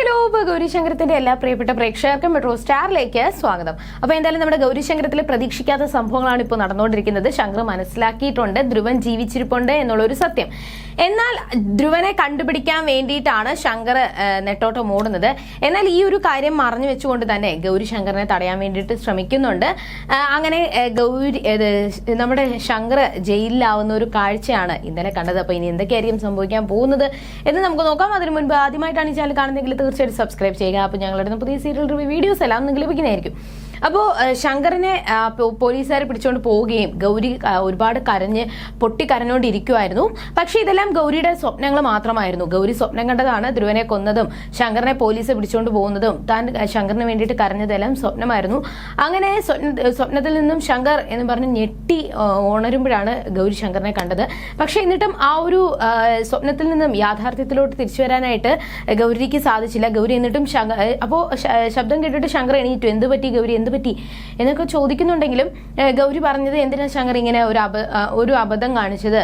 Hello ഗൗരിശങ്കരത്തിന്റെ എല്ലാ പ്രിയപ്പെട്ട പ്രേക്ഷകർക്കും മെട്രോ സ്റ്റാറിലേക്ക് സ്വാഗതം. അപ്പോൾ എന്തായാലും നമ്മുടെ ഗൗരിശങ്കരത്തിൽ പ്രതീക്ഷിക്കാത്ത സംഭവങ്ങളാണ് ഇപ്പോൾ നടന്നുകൊണ്ടിരിക്കുന്നത്. ശങ്കർ മനസ്സിലാക്കിയിട്ടുണ്ട് ധ്രുവൻ ജീവിച്ചിരിപ്പുണ്ട് എന്നുള്ള ഒരു സത്യം. എന്നാൽ ധ്രുവനെ കണ്ടുപിടിക്കാൻ വേണ്ടിയിട്ടാണ് ശങ്കർ നെട്ടോട്ടം ഓടുന്നത്. എന്നാൽ ഈ ഒരു കാര്യം മറഞ്ഞു വെച്ചുകൊണ്ട് തന്നെ ഗൗരി ശങ്കറിനെ തടയാൻ വേണ്ടിയിട്ട് ശ്രമിക്കുന്നുണ്ട്. അങ്ങനെ ഗൗരി നമ്മുടെ ശങ്കർ ജയിലിലാവുന്ന ഒരു കാഴ്ചയാണ് ഇന്നലെ കണ്ടത്. അപ്പോൾ ഇനി എന്തൊക്കെയായിരിക്കും സംഭവിക്കാൻ പോകുന്നത് എന്ന് നമുക്ക് നോക്കാം. അതിന് മുൻപ് ആദ്യമായിട്ടാണ് ഈ ചാനൽ കാണുന്നതെങ്കിൽ തീർച്ചയായിട്ടും സബ്സ്ക്രൈബ് ചെയ്യുക. അപ്പോൾ ഞങ്ങളുടെ പുതിയ സീരിയൽ റിവ്യൂ വീഡിയോസ് എല്ലാം നിങ്ങൾ ലഭിക്കുന്നതായിരിക്കും. അപ്പോൾ ശങ്കറിനെ പോലീസുകാരെ പിടിച്ചുകൊണ്ട് പോവുകയും ഗൗരി ഒരുപാട് കരഞ്ഞ് പൊട്ടി കരഞ്ഞുകൊണ്ടിരിക്കുമായിരുന്നു പക്ഷേ ഇതെല്ലാം ഗൗരിയുടെ സ്വപ്നങ്ങൾ മാത്രമായിരുന്നു. ഗൗരി സ്വപ്നം കണ്ടതാണ് ധ്രുവനെ കൊന്നതും ശങ്കറിനെ പോലീസ് പിടിച്ചുകൊണ്ട് പോകുന്നതും താൻ ശങ്കറിന് വേണ്ടിയിട്ട് കരഞ്ഞതെല്ലാം സ്വപ്നമായിരുന്നു. അങ്ങനെ സ്വപ്ന സ്വപ്നത്തിൽ നിന്നും ശങ്കർ എന്ന് പറഞ്ഞ് ഞെട്ടി ഉണരുമ്പോഴാണ് ഗൗരി ശങ്കറിനെ കണ്ടത്. പക്ഷേ എന്നിട്ടും ആ ഒരു സ്വപ്നത്തിൽ നിന്നും യാഥാർത്ഥ്യത്തിലോട്ട് തിരിച്ചു വരാനായിട്ട് ഗൗരിക്ക് സാധിച്ചില്ല. ഗൗരി എന്നിട്ടും ശങ്കർ അപ്പോൾ ശബ്ദം കേട്ടിട്ട് ശങ്കർ എണീറ്റു. എന്ത് പറ്റി ഗൗരി? എന്ത് പറ്റി എന്നൊക്കെ ചോദിക്കുന്നുണ്ടെങ്കിലും ഗൗരി പറഞ്ഞത് എന്തിനാ ശങ്കർ ഇങ്ങനെ ഒരു അബ ഒരു അബദ്ധം കാണിച്ചത്?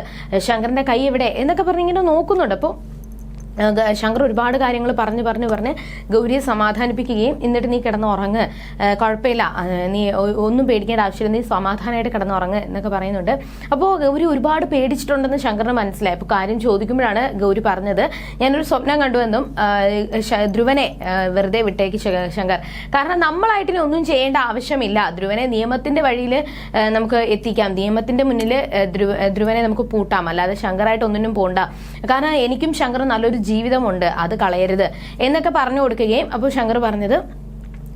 ശങ്കറിന്റെ കൈ എവിടെ? എന്നൊക്കെ പറഞ്ഞ് ഇങ്ങനെ നോക്കുന്നുണ്ട്. അപ്പോൾ ശങ്കർ ഒരുപാട് കാര്യങ്ങൾ പറഞ്ഞു പറഞ്ഞു പറഞ്ഞ് ഗൗരിയെ സമാധാനിപ്പിക്കുകയും എന്നിട്ട് നീ കിടന്ന് ഉറങ്ങ് കുഴപ്പമില്ല. നീ ഒന്നും പേടിക്കേണ്ട ആവശ്യമില്ല. നീ സമാധാനമായിട്ട് കിടന്ന് ഉറങ്ങ് എന്നൊക്കെ പറയുന്നുണ്ട്. അപ്പോൾ ഗൗരി ഒരുപാട് പേടിച്ചിട്ടുണ്ടെന്ന് ശങ്കറിന് മനസ്സിലായി. അപ്പോൾ കാര്യം ചോദിക്കുമ്പോഴാണ് ഗൗരി പറഞ്ഞത്. ഞാനൊരു സ്വപ്നം കണ്ടുവെന്നും ധ്രുവനെ വെറുതെ വിട്ടേക്ക് ശങ്കർ. കാരണം നമ്മളായിട്ടിനെ ഒന്നും ചെയ്യേണ്ട ആവശ്യമില്ല. ധ്രുവനെ നിയമത്തിന്റെ വഴിയിൽ നമുക്ക് എത്തിക്കാം. നിയമത്തിന്റെ മുന്നിൽ ധ്രുവ ധ്രുവനെ നമുക്ക് പൂട്ടാം. അല്ലാതെ ശങ്കറായിട്ട് ഒന്നിനും പോണ്ട. കാരണം എനിക്കും ശങ്കർ നല്ലൊരു ജീവിതമുണ്ട്. അത് കളയരുത്. എന്നൊക്കെ പറഞ്ഞു കൊടുക്കുകയും അപ്പോൾ ശങ്കർ പറഞ്ഞത്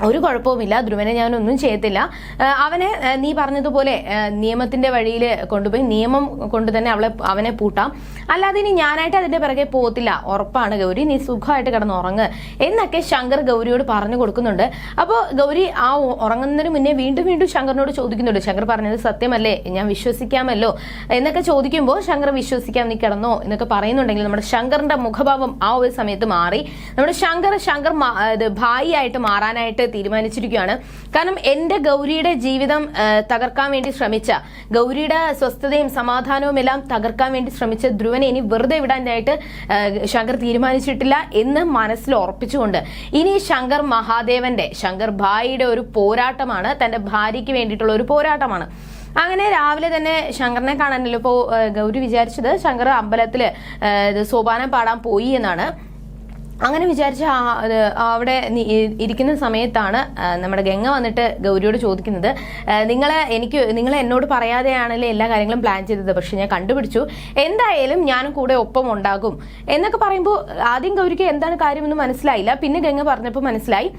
ഒരു കുഴപ്പവുമില്ല. ധ്രുവനെ ഞാനൊന്നും ചെയ്യത്തില്ല. അവനെ നീ പറഞ്ഞതുപോലെ നിയമത്തിന്റെ വഴിയിൽ കൊണ്ടുപോയി നിയമം കൊണ്ട് തന്നെ അവളെ അവനെ പൂട്ടാം. അല്ലാതെ ഇനി ഞാനായിട്ട് അതിന്റെ പിറകെ പോകത്തില്ല. ഉറപ്പാണ് ഗൗരി. നീ സുഖമായിട്ട് കിടന്ന് ഉറങ്ങ്. എന്നൊക്കെ ശങ്കർ ഗൗരിയോട് പറഞ്ഞു കൊടുക്കുന്നുണ്ട്. അപ്പോൾ ഗൗരി ആ ഉറങ്ങുന്നതിന് മുന്നേ വീണ്ടും വീണ്ടും ശങ്കറിനോട് ചോദിക്കുന്നുണ്ട്. ശങ്കർ പറഞ്ഞത് സത്യമല്ലേ? ഞാൻ വിശ്വസിക്കാമല്ലോ? എന്നൊക്കെ ചോദിക്കുമ്പോൾ ശങ്കർ വിശ്വസിക്കാം നീ കിടന്നോ എന്നൊക്കെ പറയുന്നുണ്ടെങ്കിൽ നമ്മുടെ ശങ്കറിന്റെ മുഖഭാവം ആ ഒരു സമയത്ത് മാറി. നമ്മുടെ ശങ്കർ ശങ്കർ ഭായിയായിട്ട് മാറാനായിട്ട് തീരുമാനിച്ചിരിക്കുകയാണ്. കാരണം എന്റെ ഗൗരിയുടെ ജീവിതം തകർക്കാൻ വേണ്ടി ശ്രമിച്ച ഗൗരിയുടെ സ്വസ്ഥതയും സമാധാനവും എല്ലാം തകർക്കാൻ വേണ്ടി ശ്രമിച്ച ധ്രുവനെ ഇനി വെറുതെ വിടാനായിട്ട് ശങ്കർ തീരുമാനിച്ചിട്ടില്ല എന്ന് മനസ്സിൽ ഉറപ്പിച്ചുകൊണ്ട്. ഇനി ശങ്കർ മഹാദേവന്റെ ശങ്കർ ഭായിയുടെ ഒരു പോരാട്ടമാണ് തന്റെ ഭാര്യയ്ക്ക് വേണ്ടിയിട്ടുള്ള ഒരു പോരാട്ടമാണ്. അങ്ങനെ രാവിലെ തന്നെ ശങ്കറിനെ കാണാനല്ലോ ഇപ്പോൾ ഗൗരി വിചാരിച്ചത് ശങ്കർ അമ്പലത്തിൽ സോപാനം പാടാൻ പോയി എന്നാണ്. അങ്ങനെ വിചാരിച്ച അവിടെ ഇരിക്കുന്ന സമയത്താണ് നമ്മുടെ ഗംഗ വന്നിട്ട് ഗൗരിയോട് ചോദിക്കുന്നത്. നിങ്ങളെ എനിക്ക് നിങ്ങൾ എന്നോട് പറയാതെയാണല്ലേ എല്ലാ കാര്യങ്ങളും പ്ലാൻ ചെയ്തത് പക്ഷെ ഞാൻ കണ്ടുപിടിച്ചു. എന്തായാലും ഞാനും കൂടെ ഒപ്പം ഉണ്ടാകും. എന്നൊക്കെ പറയുമ്പോൾ ആദ്യം ഗൗരിക്ക് എന്താണ് കാര്യമെന്ന് മനസ്സിലായില്ല. പിന്നെ ഗംഗ പറഞ്ഞപ്പോൾ മനസ്സിലായി.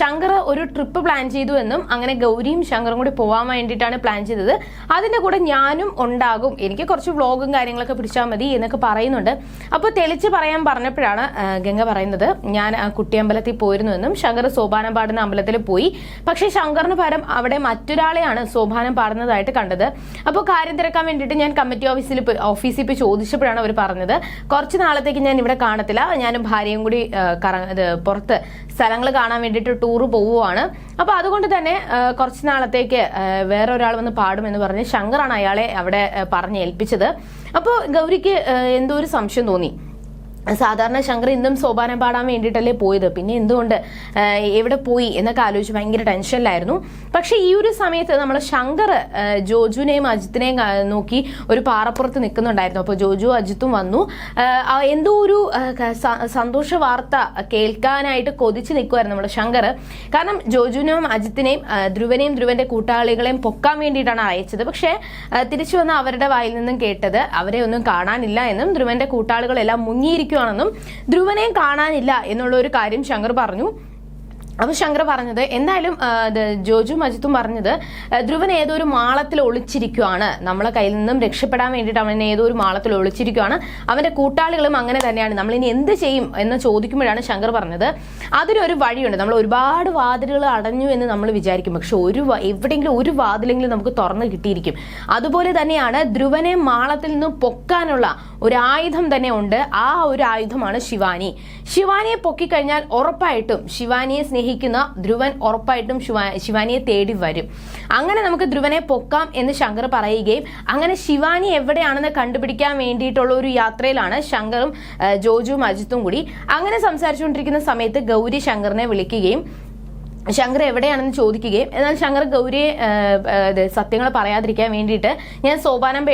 ശങ്കർ ഒരു ട്രിപ്പ് പ്ലാൻ ചെയ്തു എന്നും അങ്ങനെ ഗൗരിയും ശങ്കറും കൂടി പോകാൻ വേണ്ടിയിട്ടാണ് പ്ലാൻ ചെയ്തത്. അതിന്റെ കൂടെ ഞാനും ഉണ്ടാകും. എനിക്ക് കുറച്ച് വ്ളോഗും കാര്യങ്ങളൊക്കെ പിടിച്ചാൽ മതി എന്നൊക്കെ പറയുന്നുണ്ട്. അപ്പോൾ തെളിച്ച് പറയാൻ പറഞ്ഞപ്പോഴാണ് ഗംഗ പറയുന്നത്. ഞാൻ കുട്ടിയമ്പലത്തിൽ പോയിരുന്നു എന്നും ശങ്കർ സോപാനം പാടുന്ന അമ്പലത്തിൽ പോയി. പക്ഷേ ശങ്കറിന് പകരം അവിടെ മറ്റൊരാളെയാണ് സോപാനം പാടുന്നതായിട്ട് കണ്ടത്. അപ്പോൾ കാര്യം തിരക്കാൻ വേണ്ടിയിട്ട് ഞാൻ കമ്മിറ്റി ഓഫീസിൽ ഓഫീസിൽ പോയി ചോദിച്ചപ്പോഴാണ് അവർ പറഞ്ഞത്. കുറച്ച് നാളത്തേക്ക് ഞാൻ ഇവിടെ കാണത്തില്ല. ഞാനും ഭാര്യയും കൂടി പുറത്ത് സ്ഥലങ്ങൾ കാണാൻ വേണ്ടിയിട്ട് ടൂർ പോവുകയാണ് അപ്പോൾ അതുകൊണ്ട് തന്നെ കുറച്ച് നാളത്തേക്ക് വേറെ ഒരാൾ വന്ന് പാടുമെന്ന് പറഞ്ഞ് ശങ്കറാണ് അയാളെ അവിടെ പറഞ്ഞ് ഏൽപ്പിച്ചത്. അപ്പോൾ ഗൗരിക്ക് എന്തോ ഒരു സംശയം തോന്നി. സാധാരണ ശങ്കർ ഇന്നും സോപാനം പാടാൻ വേണ്ടിയിട്ടല്ലേ പോയത്. പിന്നെ എന്തുകൊണ്ട് എവിടെ പോയി എന്നൊക്കെ ആലോചിച്ച് ഭയങ്കര ടെൻഷനിലായിരുന്നു. പക്ഷേ ഈ ഒരു സമയത്ത് നമ്മൾ ശങ്കർ ജോജുവിനെയും അജിത്തിനെയും നോക്കി ഒരു പാറപ്പുറത്ത് നിൽക്കുന്നുണ്ടായിരുന്നു. അപ്പോൾ ജോജു അജിത്തും വന്നു. എന്തോ ഒരു സന്തോഷ വാർത്ത കേൾക്കാനായിട്ട് കൊതിച്ച് നിൽക്കുമായിരുന്നു നമ്മുടെ ശങ്കർ. കാരണം ജോജുവിനെയും അജിത്തിനെയും ധ്രുവനെയും ധ്രുവന്റെ കൂട്ടാളികളെയും പൊക്കാൻ വേണ്ടിയിട്ടാണ് അയച്ചത്. പക്ഷേ തിരിച്ചു വന്ന അവരുടെ വായിൽ നിന്നും കേട്ടത് അവരെ ഒന്നും കാണാനില്ല എന്നും ധ്രുവന്റെ കൂട്ടാളികളെല്ലാം മുങ്ങിയിരിക്കുവാണെന്നും ധ്രുവനെയും കാണാനില്ല എന്നുള്ള ഒരു കാര്യം ശങ്കർ പറഞ്ഞു. അപ്പൊ ശങ്കർ പറഞ്ഞത് എന്തായാലും ജോജു മജിത്തും പറഞ്ഞത് ധ്രുവൻ ഏതോ ഒരു മാളത്തിൽ ഒളിച്ചിരിക്കുവാണ്. നമ്മളെ കയ്യിൽ നിന്നും രക്ഷപ്പെടാൻ വേണ്ടിയിട്ട് അവൻ ഏതോ ഒരു മാളത്തിൽ ഒളിച്ചിരിക്കുവാണ്. അവന്റെ കൂട്ടാളികളും അങ്ങനെ തന്നെയാണ്. നമ്മൾ ഇനി എന്ത് ചെയ്യും എന്ന് ചോദിക്കുമ്പോഴാണ് ശങ്കർ പറഞ്ഞത്. അതിനൊരു വഴിയുണ്ട്. നമ്മൾ ഒരുപാട് വാതിലുകൾ അടഞ്ഞു എന്ന് നമ്മൾ വിചാരിക്കും. പക്ഷെ ഒരു എവിടെയെങ്കിലും ഒരു വാതിലെങ്കിലും നമുക്ക് തുറന്ന് കിട്ടിയിരിക്കും. അതുപോലെ തന്നെയാണ് ധ്രുവനെ മാളത്തിൽ നിന്ന് പൊക്കാനുള്ള ഒരു ആയുധം തന്നെ ഉണ്ട്. ആ ഒരു ആയുധമാണ് ശിവാനി. ശിവാനിയെ പൊക്കിക്കഴിഞ്ഞാൽ ഉറപ്പായിട്ടും ശിവാനിയെ സ്നേഹിക്കുന്ന സ്നേഹിക്കുന്ന ധ്രുവൻ ഉറപ്പായിട്ടും ശിവാ- ശിവാനിയെ തേടി വരും. അങ്ങനെ നമുക്ക് ധ്രുവനെ പൊക്കാം എന്ന് ശങ്കർ പറയുകയും അങ്ങനെ ശിവാനി എവിടെയാണെന്ന് കണ്ടുപിടിക്കാൻ വേണ്ടിയിട്ടുള്ള ഒരു യാത്രയിലാണ് ശങ്കറും ജോജുവും അജിത്തും കൂടി. അങ്ങനെ സംസാരിച്ചുകൊണ്ടിരിക്കുന്ന സമയത്ത് ഗൗരി ശങ്കറിനെ വിളിക്കുകയും ശങ്കർ എവിടെയാണെന്ന് ചോദിക്കുകയും എന്നാൽ ശങ്കർ ഗൗരിയെ സത്യങ്ങൾ പറയാതിരിക്കാൻ വേണ്ടിയിട്ട് ഞാൻ സോപാനം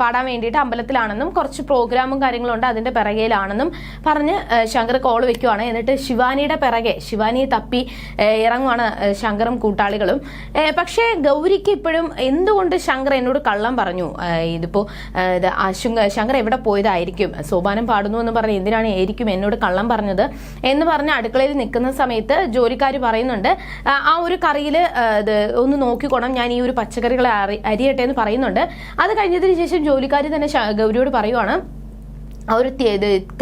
പാടാൻ വേണ്ടിയിട്ട് അമ്പലത്തിലാണെന്നും കുറച്ച് പ്രോഗ്രാമും കാര്യങ്ങളും ഉണ്ട് അതിന്റെ പിറകെയിലാണെന്നും പറഞ്ഞ് ശങ്കർ കോൾ വെക്കുവാണ്. എന്നിട്ട് ശിവാനിയുടെ പിറകെ ശിവാനിയെ തപ്പി ഇറങ്ങുവാണ് ശങ്കറും കൂട്ടാളികളും. പക്ഷേ ഗൗരിക്ക് ഇപ്പോഴും എന്തുകൊണ്ട് ശങ്കർ എന്നോട് കള്ളം പറഞ്ഞു? ഇതിപ്പോൾ ശങ്കർ എവിടെ പോയതായിരിക്കും? സോപാനം പാടുന്നു എന്ന് പറഞ്ഞ് എന്തിനാണ് ആയിരിക്കും എന്നോട് കള്ളം പറഞ്ഞത്? എന്ന് പറഞ്ഞ് അടുക്കളയിൽ നിൽക്കുന്ന സമയത്ത് ജോലിക്കാർ പറയുന്നുണ്ട് ആ, ഒരു കറിയിൽ ഇത് ഒന്ന് നോക്കിക്കോണം ഞാൻ ഈ ഒരു പച്ചക്കറികളെ അരി അരിയട്ടെ എന്ന് പറയുന്നുണ്ട്. അത് കഴിഞ്ഞതിന് ശേഷം ജോലിക്കാർ തന്നെ ഗൗരിയോട് പറയുവാണ് ഒരു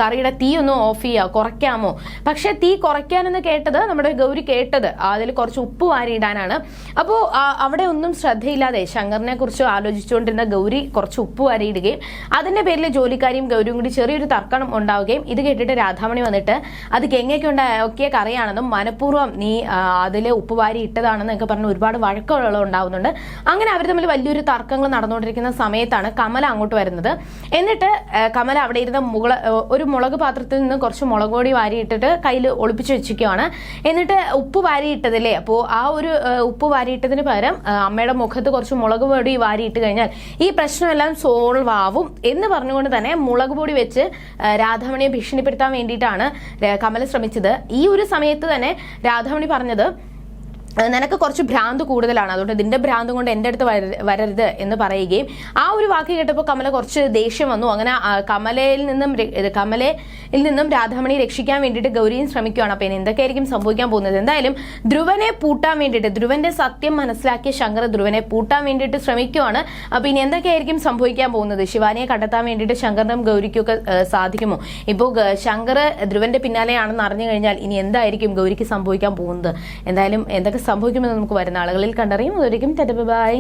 കറിയുടെ തീ ഒന്ന് ഓഫ് ചെയ്യുക കുറയ്ക്കാമോ? പക്ഷെ തീ കുറയ്ക്കാനെന്ന് കേട്ടത് നമ്മുടെ ഗൗരി കേട്ടത്. അതിൽ കുറച്ച് ഉപ്പ് വാരിയിടാനാണ്. അപ്പോൾ അവിടെ ഒന്നും ശ്രദ്ധയില്ലാതെ ശങ്കറിനെ കുറിച്ച് ആലോചിച്ചുകൊണ്ടിരുന്ന ഗൗരി കുറച്ച് ഉപ്പ് വാരിയിടുകയും അതിന്റെ പേരിൽ ജോലിക്കാരിയും ഗൗരിയും കൂടി ചെറിയൊരു തർക്കം ഉണ്ടാവുകയും ഇത് കേട്ടിട്ട് രാധാമണി വന്നിട്ട് അത് ഗംഗയ്ക്ക് ഒക്കെ കറിയാണെന്നും മനഃപൂർവം നീ അതിൽ ഉപ്പ് വാരി ഇട്ടതാണെന്നൊക്കെ പറഞ്ഞ് ഒരുപാട് വഴക്കുകൾ ഉണ്ടാവുന്നുണ്ട്. അങ്ങനെ അവർ തമ്മിൽ വലിയൊരു തർക്കങ്ങൾ നടന്നുകൊണ്ടിരിക്കുന്ന സമയത്താണ് കമല അങ്ങോട്ട് വരുന്നത്. എന്നിട്ട് കമല അവിടെ ഇരുന്ന മുകള ഒരു മുളക് പാത്രത്തിൽ നിന്ന് കുറച്ച് മുളക് പൊടി വാരിയിട്ടിട്ട് കയ്യിൽ ഒളിപ്പിച്ച് വെച്ചിരിക്കുകയാണ് എന്നിട്ട് ഉപ്പ് വാരിയിട്ടതല്ലേ? അപ്പോൾ ആ ഒരു ഉപ്പ് വാരിയിട്ടതിന് പകരം അമ്മയുടെ മുഖത്ത് കുറച്ച് മുളക് പൊടി വാരിയിട്ട് കഴിഞ്ഞാൽ ഈ പ്രശ്നമെല്ലാം സോൾവ് ആവും എന്ന് പറഞ്ഞുകൊണ്ട് തന്നെ മുളക് പൊടി വെച്ച് രാധാമണിയെ ഭീഷണിപ്പെടുത്താൻ വേണ്ടിയിട്ടാണ് കമല ശ്രമിച്ചത്. ഈ ഒരു സമയത്ത് തന്നെ രാധാമണി പറഞ്ഞത് "ഏഹ് നിനക്ക് കുറച്ച് ഭ്രാന്ത് കൂടുതലാണ്. അതുകൊണ്ട് നിന്റെ ഭ്രാന്ത് കൊണ്ട് എന്റെ അടുത്ത് വര- വരരുത് എന്ന് പറയുകയും ആ ഒരു വാക്ക് കേട്ടപ്പോൾ കമല കുറച്ച് ദേഷ്യം വന്നു. അങ്ങനെ കമലയിൽ നിന്നും കമലയിൽ നിന്നും രാധാമണി രക്ഷിക്കാൻ വേണ്ടിയിട്ട് ഗൗരിയും ശ്രമിക്കുകയാണ്. അപ്പം ഇനി എന്തൊക്കെയായിരിക്കും സംഭവിക്കാൻ പോകുന്നത്? എന്തായാലും ധ്രുവനെ പൂട്ടാൻ വേണ്ടിയിട്ട് ധ്രുവന്റെ സത്യം മനസ്സിലാക്കിയ ശങ്കർ ധ്രുവനെ പൂട്ടാൻ വേണ്ടിയിട്ട് ശ്രമിക്കുകയാണ്. അപ്പം ഇനി എന്തൊക്കെയായിരിക്കും സംഭവിക്കാൻ പോകുന്നത്? ശിവാനിയെ കണ്ടെത്താൻ വേണ്ടിയിട്ട് ശങ്കറിനും ഗൗരിക്കൊക്കെ സാധിക്കുമോ? ഇപ്പോൾ ശങ്കർ ധ്രുവന്റെ പിന്നാലെയാണെന്ന് അറിഞ്ഞു കഴിഞ്ഞാൽ ഇനി എന്തായിരിക്കും ഗൗരിക്ക് സംഭവിക്കാൻ പോകുന്നത്? എന്തായാലും എന്തൊക്കെ സംഭവിക്കുമെന്ന് നമുക്ക് വരുന്ന ആളുകളിൽ കണ്ടറിയും. അതൊരിക്കും ബൈ